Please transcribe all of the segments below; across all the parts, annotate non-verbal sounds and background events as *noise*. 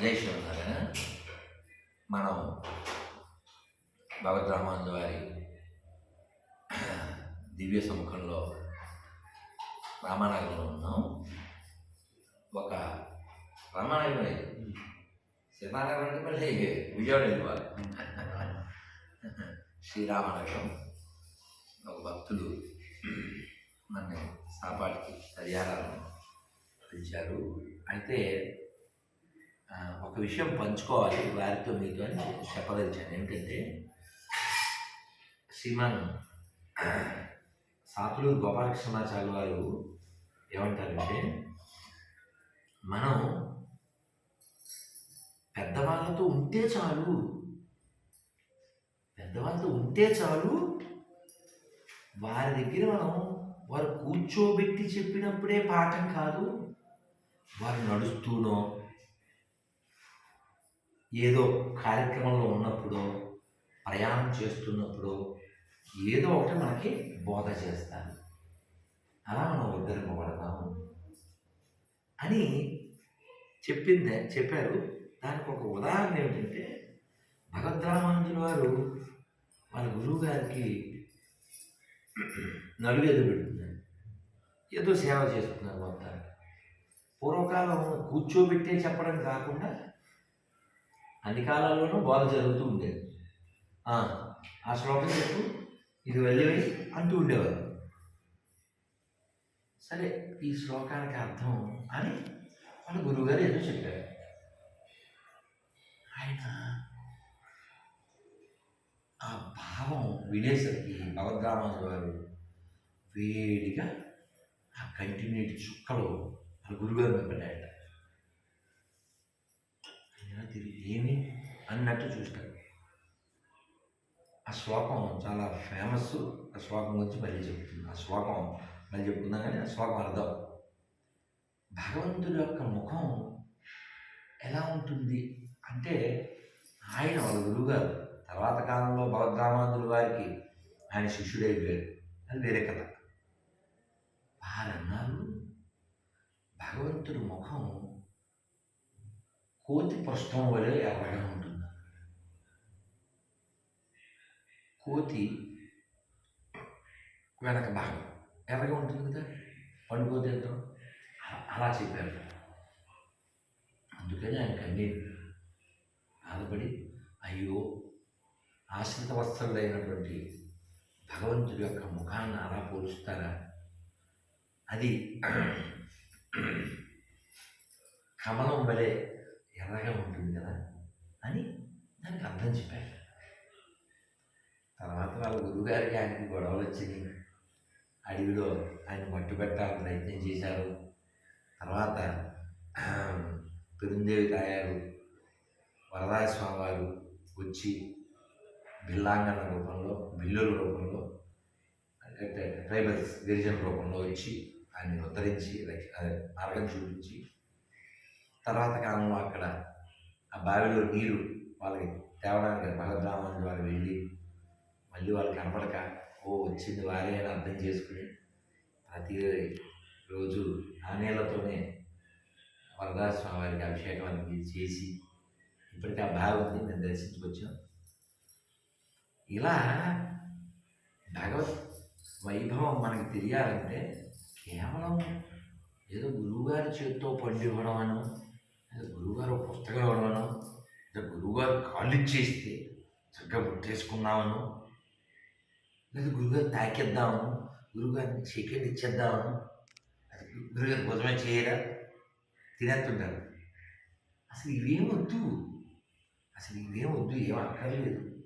జై మనం భగవద్ రామానంద వారి దివ్య సముఖంలో రామానగరంలో ఉన్నాం. ఒక రామానగరం ఇది. సీతానగరం అంటే మళ్ళీ విజయవాడ వెళ్ళిపోవాలి. శ్రీరామనగరం ఒక భక్తులు నన్ను సాపాటికి పరిహారాలను పిలిచారు అయితే ఒక విషయం పంచుకోవాలి వారితో మీతో అని చెప్పదలిచాను ఏంటంటే శ్రీమాన్ సాతులూరు గోపాలకృష్ణాచార్య వారు ఏమంటారంటే మనం పెద్దవాళ్ళతో ఉంటే చాలు. పెద్దవాళ్ళతో ఉంటే చాలు. వారి దగ్గర మనం వారు కూర్చోబెట్టి చెప్పినప్పుడే పాఠం కాదు. వారు నడుస్తూనో ఏదో కార్యక్రమంలో ఉన్నప్పుడు ప్రయాణం చేస్తున్నప్పుడు ఏదో ఒకటి మనకి బోధ చేస్తారు. అలా మనం ఉద్ధరింపబడతాము అని చెప్పింది చెప్పారు. దానికి ఒక ఉదాహరణ ఏమిటంటే భగవద్రామానుజుల వారు వాళ్ళ గురువు గారికి నలుగు ఎదురు పెడుతున్నారు. ఏదో సేవ చేస్తున్నారు మొత్తానికి. పూర్వకాలం కూర్చోబెట్టే చెప్పడం కాకుండా అన్ని కాలాల్లోనూ బోధ జరుగుతూ ఉండేది. ఆ, శ్లోకం చెప్పు. ఇది వెళ్ళేవి అంటూ ఉండేవారు. సరే ఈ శ్లోకానికి అర్థం అని వాళ్ళ గురువుగారు ఏదో చెప్పారు. ఆయన ఆ భావం వినేసరికి భగవద్రామాజు గారు వేడిగా ఆ కంటిన్యూటీ చుక్కలు వాళ్ళ గురుగారు మీద పడ్డాయట ఇది ఏమి అన్నట్టు చూస్తాడు ఆ శ్లోకం చాలా ఫేమస్ ఆ శ్లోకం గురించి మళ్ళీ చెప్తుంది ఆ శ్లోకం మళ్ళీ చెప్పుకుందాం కానీ ఆ శ్లోకం అర్థం. భగవంతుడి యొక్క ముఖం ఎలా ఉంటుంది అంటే ఆయన వాళ్ళ గురువుగారు తర్వాత కాలంలో భగవద్రామాంతుల వారికి ఆయన శిష్యుడైపోయారు. అది వేరే కథ. వారన్నారు భగవంతుడి ముఖం కోతి పృష్ఠం వలె ఎర్రగా ఉంటుంది. కోతి వెనక భాగం ఎర్రగా ఉంటుంది కదా? పండుకోతి యంత్రం అలా చెప్పారు. అందుకని ఆయన కన్నీరు బాధపడి అయ్యో ఆశ్రిత వస్త్రులైనటువంటి భగవంతుడి యొక్క ముఖాన్ని అలా పోలుస్తారా? అది *clears throat* కమలం వలె ఎర్రగా ఉంటుంది కదా అని దానికి అర్థం చెప్పారు. తర్వాత వాళ్ళ గురువుగారికి ఆయనకి గొడవలు వచ్చినాయి. అడవిలో ఆయన మట్టి పెట్టాలని ప్రయత్నం చేశారు. తర్వాత పెరుందేవి తాయారు వరదాయ స్వామి వారు వచ్చి బిల్లాంగన రూపంలో బిల్లుల రూపంలో ట్రైబల్స్ గిరిజన రూపంలో వచ్చి ఆయన్ని ఉద్ధరించి మార్గం చూపించి తర్వాత కాలంలో అక్కడ ఆ బావిలో నీరు వాళ్ళకి తేవడానికి భగవద్రామాన్ని వారు వెళ్ళి మళ్ళీ వాళ్ళు కనపడక ఓ వచ్చింది వారే అని అర్థం చేసుకుని ప్రతి రోజు ఆనేలతోనే వరదాస్వామి స్వామి వారికి అభిషేకం అనేది చేసి ఇప్పటికీ ఆ బావి ఉంది మేము దర్శించుకొచ్చాం ఇలా భగవత్ వైభవం మనకి తెలియాలంటే కేవలం ఏదో గురువుగారి చేతితో పండివ్వడం అనో గురువుగారు పుస్తకం ఇవ్వడం లేదా గురువుగారు కాళ్ళు ఇచ్చేస్తే చక్కగా పుట్టేసుకున్నామను లేదా గురువుగారు తాకేద్దామను. గురువుగారిని చికెన్ ఇచ్చేద్దామను. అది గురువుగారు భుజమే చేయరా? తినేస్తుంటారు. అసలు ఇవేమొద్దు వద్దు. అసలు ఇవేమొద్దు వద్దు ఏం అక్కర్లేదు.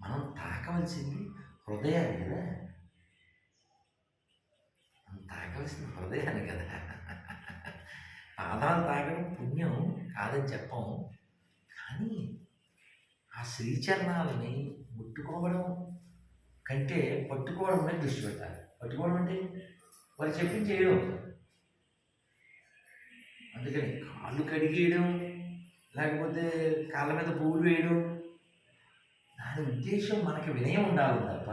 మనం తాకవలసింది హృదయాన్ని కదా. మనం తాకవలసింది హృదయాన్ని కదా. పాదాలు తాగడం పుణ్యం కాదని చెప్పం. కానీ ఆ శ్రీచరణాలని ముట్టుకోవడం కంటే పట్టుకోవడం మీద దృష్టి పెట్టాలి. పట్టుకోవడం అంటే వాళ్ళు చెప్పింది చేయడం అందుకని కాళ్ళు కడిగేయడం లేకపోతే కాళ్ళ మీద పువ్వులు వేయడం దాని ఉద్దేశం మనకి వినయం ఉండాలి తప్ప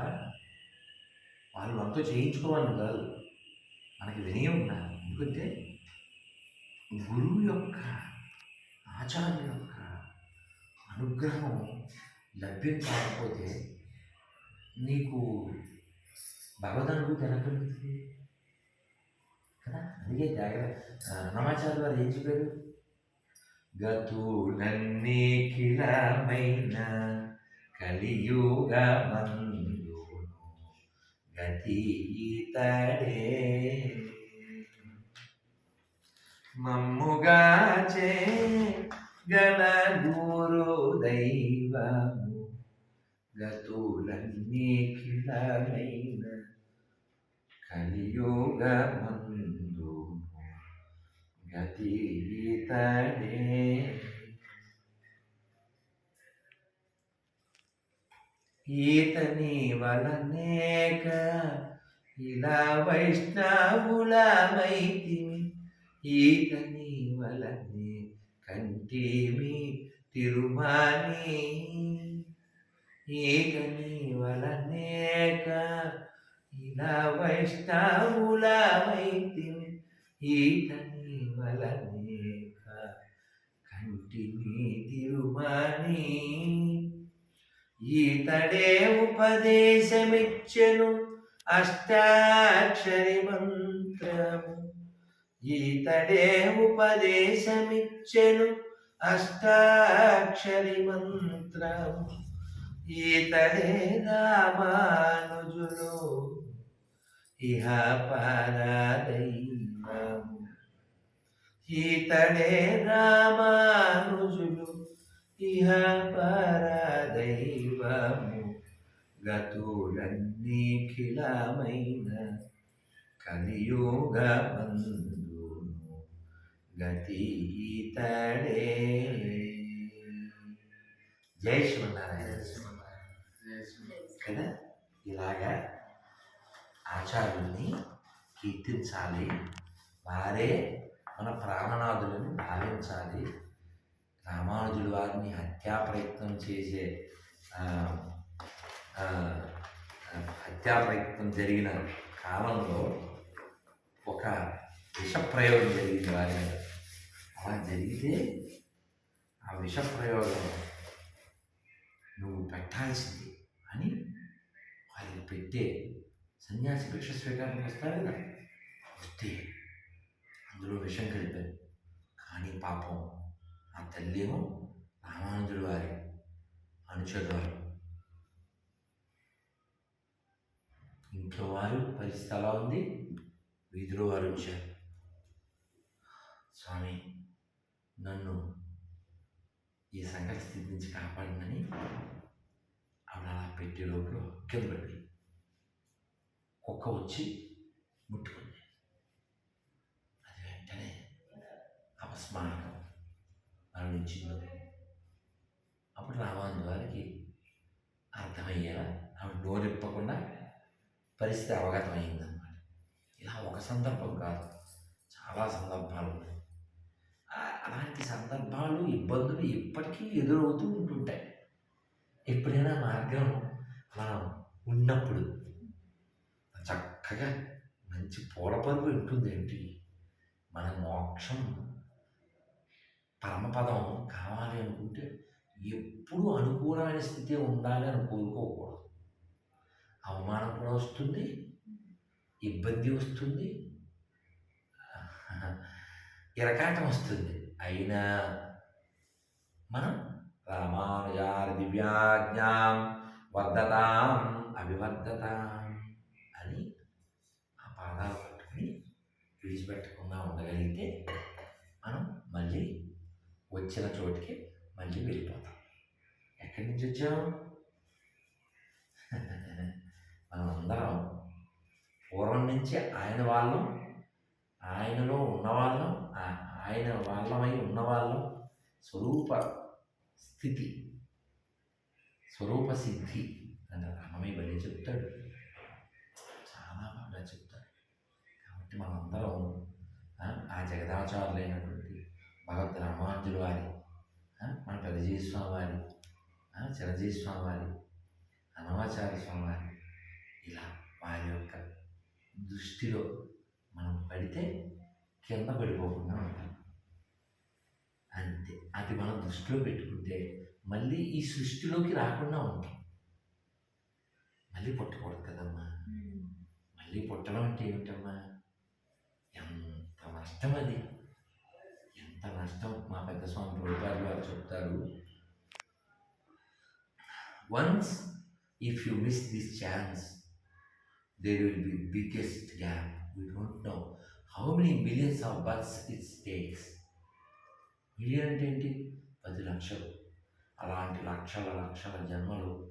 వాళ్ళు మనతో చేయించుకోవాలని కాదు. మనకి వినయం ఉండాలి. ఎందుకంటే గురువు యొక్క ఆచార్యుల యొక్క అనుగ్రహం లభ్యం కాకపోతే నీకు భగవద్ అనుభూతి ఎలా కలుగుతుంది కదా? అందుకే జాగ్రత్త. రమాచార్య వారు ఏం చెప్పారు? గతులన్నీకిలమైన కలియుగమందును గతి ఇతడే మమ్ముగా చే గణ గురు దైవము గతులన్నీకిలమైన కలియుగమందును గతి ఇతడే ఈతని వలనేక ఇలా వైష్ణవులమైతిమి ఈతని వలనే కంటిమి తిరుమాని. ఈతని వలనేక ఇలా వైష్ణవులమైతిమి ఈతని వలనేక కంటిమి తిరుమాని. ఈతడే ఉపదేశమిచ్చను అష్టాక్షరి మంత్రము. ఈతడే ఉపదేశమిచ్చెను అష్టాక్షరి మంత్రము. ఈతడే రామానుజులు ఇహ పరదైవము. ఈతడే రామానుజులు ఇహ పరదైవము. గతులన్నీఖిలమైన కలియుగమందును గతి ఈతడే జై శ్రీమన్నారాయణ. కదా? ఇలాగా ఆచార్యుల్ని కీర్తించాలి. వారే మన ప్రాణనాథులను భావించాలి. రామానుజుల వారిని హత్యా ప్రయత్నం చేసే హత్యా ప్రయత్నం జరిగిన కాలంలో ఒక విషప్రయోగం జరిగింది వారి మీద. అలా జరిగితే ఆ విషప్రయోగం నువ్వు పెట్టాల్సింది అని వారికి పెట్టే సన్యాసి భిక్ష స్వీకారానికి వస్తారు కదా. వస్తే అందులో విషం కలిపారు. కానీ పాపం ఆ తల్లేమో రామానుజుడు వారి అనుచరుడు ఇంట్లో వారు పరిస్థితి అలా ఉంది. వీధిలో వారు వచ్చారు స్వామి నన్ను ఈ సంఘటన స్థితి నుంచి కాపాడిందని ఆవిడ అలా పెట్టే లోపల కింద పడి కుక్క వచ్చి ముట్టుకుంది. అది వెంటనే అపస్మారకం మరణించింది. అప్పుడు రామాను వారికి అర్థమయ్యేలా ఆమె నోరెప్పకుండా పరిస్థితి అవగతం అయిందన్నమాట ఇలా ఒక సందర్భం కాదు చాలా సందర్భాలు ఉన్నాయి. అలాంటి సందర్భాలు ఇబ్బందులు ఇప్పటికీ ఎదురవుతూ ఉంటుంటాయి. ఎప్పుడైనా మార్గం మనం ఉన్నప్పుడు చక్కగా మంచి పూల పరుగు ఉంటుంది ఏంటి? మన మోక్షం పరమపదం కావాలి అనుకుంటే ఎప్పుడు అనుకూలమైన స్థితి ఉండాలి అని కోరుకోకూడదు. అవమానం కూడా వస్తుంది ఇబ్బంది వస్తుంది ఇరకాటం వస్తుంది. అయినా మనం రామానుజారి దివ్యాజ్ఞాం వర్ధతాం అభివర్ధతాం అని ఆ పాదాలు పట్టుకుని విడిచిపెట్టకుండా ఉండగలిగితే మనం మళ్ళీ వచ్చిన చోటికి మళ్ళీ వెళ్ళిపోతాం. ఎక్కడి నుంచి వచ్చాం మనం అందరం పూర్వం నుంచి ఆయన వాళ్ళం ఆయనలో ఉన్నవాళ్ళం ఆయన వాళ్ళమై ఉన్నవాళ్ళం. స్వరూప స్థితి. స్వరూప సిద్ధి అని అన్నమయ్య బలి చెప్తాడు. చాలా బాగా చెప్తాడు. కాబట్టి మనందరం ఆ, ఆ జగదాచారులైనటువంటి భగవద్ రామానుజుల వారి మన పెద్దజీ స్వామి వారి ఆ, చిరంజీవి స్వామి వారి అన్నమాచార్య స్వామి వారి ఇలా వారి యొక్క దృష్టిలో మనం పడితే కింద పడిపోకుండా ఉంటాం. అంతే అది మనం దృష్టిలో పెట్టుకుంటే మళ్ళీ ఈ సృష్టిలోకి రాకుండా ఉంటాం. మళ్ళీ పుట్టకూడదు కదమ్మా. మళ్ళీ పుట్టడం అంటే ఏమిటమ్మా? ఎంత నష్టం అది. ఎంత నష్టం. మా పెద్ద స్వామి ప్రభుత్వాలు వారు చెప్తారు. Once if you miss this chance there will be biggest gap we don't know how many millions of births it takes million అంటే ఏంటి పది లక్షలు. అలాంటి లక్షల లక్షల జన్మలు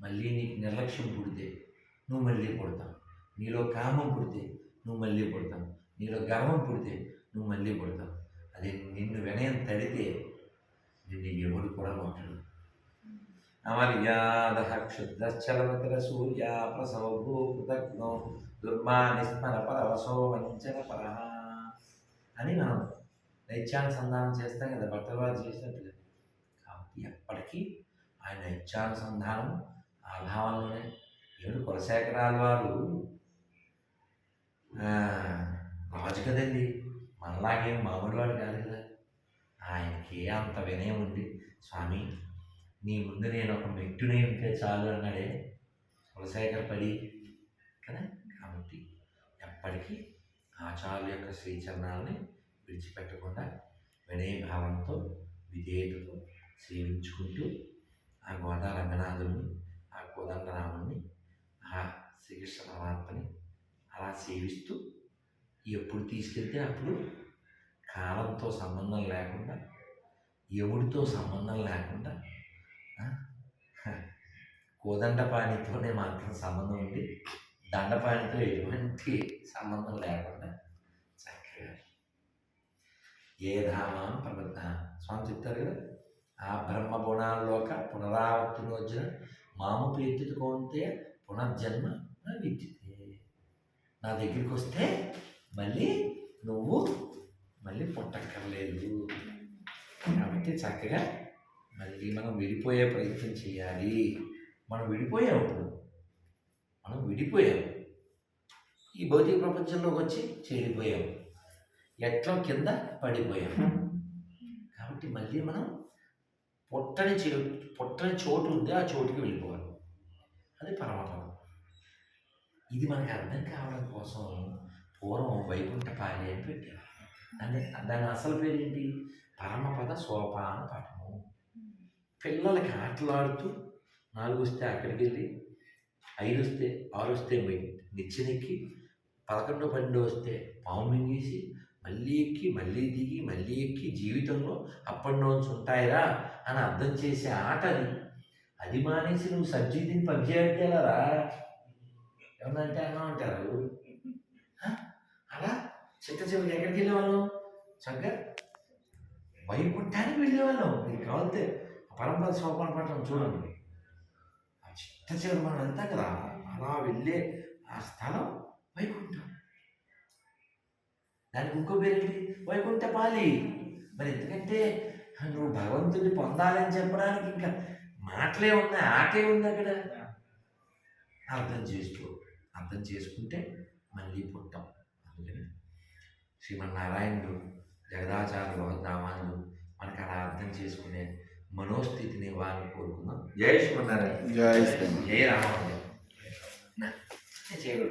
మళ్ళీ నీకు నిర్లక్ష్యం పుడితే నువ్వు మళ్ళీ పుడతావు. నీలో కామం పుడితే నువ్వు మళ్ళీ పుడతావు. నీలో గర్వం పుడితే నువ్వు మళ్ళీ పుడతావు. అది నిన్ను వినయం తడితే నిన్ను ఎవడు కూడా కొట్టడు అమర్యాద క్షుద్రశ్చలమతర సూర్య ప్రసవభూ కృతజ్ఞో దుర్మా నిస్మర పరవశో వంచన పర అని మనం నైత్యానుసంధానం చేస్తాం కదా బట్టల చేసినట్టు చేసినట్టుగా కాబట్టి ఎప్పటికీ ఆయన నైత్యానుసంధానం ఆ భావంలోనే ఏడు కులశేఖరాల వారు రాజు కదండి మనలాగేం మామూలు వాడు కాదు కదా. ఆయనకి అంత వినయం ఉంది. స్వామి నీ ముందు నేను ఒక మెట్టునే ఉంటే చాలు అన్నాడే కులశేఖర్ పడి. కదా? కాబట్టి ఎప్పటికీ ఆచార్య యొక్క శ్రీచరణాలని విడిచిపెట్టకుండా వినయ భావంతో విధేయతతో సేవించుకుంటూ ఆ గోదా రంగనాథుని ఆ కోదండరాముని ఆ శ్రీకృష్ణ పరమాత్మని అలా సేవిస్తూ ఎప్పుడు తీసుకెళ్తే అప్పుడు కాలంతో సంబంధం లేకుండా ఎవుడితో సంబంధం లేకుండా కోదండపాణితోనే మాత్రం సంబంధం ఉంది. దండపాణితో ఎటువంటి సంబంధం లేకుండా ఏ ధామాం ప్రబద్ధ. స్వామి చెప్తారు కదా ఆ బ్రహ్మ గుణాల్లోక పునరావర్తినోజ్జన మాము ఎత్తుకుంటే పునర్జన్మ విద్యుతే. నా దగ్గరికి వస్తే మళ్ళీ నువ్వు మళ్ళీ పుట్టక్కర్లేదు. కాబట్టి చక్కగా మళ్ళీ మనం విడిపోయే ప్రయత్నం చేయాలి. మనం విడిపోయాం ఇప్పుడు. మనం విడిపోయాం. ఈ భౌతిక ప్రపంచంలోకి వచ్చి చేరిపోయాం. ఎట్లో కింద పడిపోయాం. కాబట్టి మళ్ళీ మనం పుట్టని చే పుట్టని చోటు ఉంది ఆ చోటుకి వెళ్ళిపోవాలి. అది పరమపదం ఇది మనకు అర్థం కావడం కోసం పూర్వం వైకుంఠపాలి అని పెట్టారు. దాని దాని అసలు పేరు ఏంటి పరమపద సోపాన పటము పిల్లలకి ఆటలాడుతూ నాలుగు వస్తే అక్కడికి వెళ్ళి ఐదు వస్తే ఆరు వస్తే నిచ్చెనెక్కి పదకొండు పన్నెండు వస్తే పాము మింగేసి మళ్ళీ ఎక్కి మళ్ళీ దిగి మళ్ళీ ఎక్కి జీవితంలో అప్ అండ్ డౌన్స్ ఉంటాయిరా అని అర్థం చేసే ఆట అది. అది మానేసి నువ్వు సబ్జీ తిని పబ్జీ ఆడితేలారా? ఏమన్నంటే అన్నా అంటారు. అలా? చిట్ట చివరికి ఎక్కడికి వెళ్ళేవాళ్ళం? చక్కగా వైకుంఠానికి వెళ్ళేవాళ్ళం. మీకు కావాలంటే పరంపర సోపాన పట్టణం చూడండి. ఆ చిట్ట చివరి మనం వెళ్తాం కదా అలా వెళ్ళే ఆ స్థలం వైకుంఠం. దానికి ఇంకో పేరేంటి? వైకుంఠపాలి. మరి ఎందుకంటే నువ్వు భగవంతుడిని పొందాలని చెప్పడానికి ఇంకా మాటలే ఉన్నాయి ఆటే ఉంది అక్కడ. అర్థం చేసుకో. అర్థం చేసుకుంటే మళ్ళీ పుట్టాం. అందుకని శ్రీమన్నారాయణుడు జగదాచార్య భగవద్రామానుడు మనకు అలా అర్థం చేసుకునే మనోస్థితిని ఇవ్వాలని కోరుకుందాం. జై శ్రీమన్నారాయణ. జై శ్రీమన్ జై రామానుజం. చేయగలరు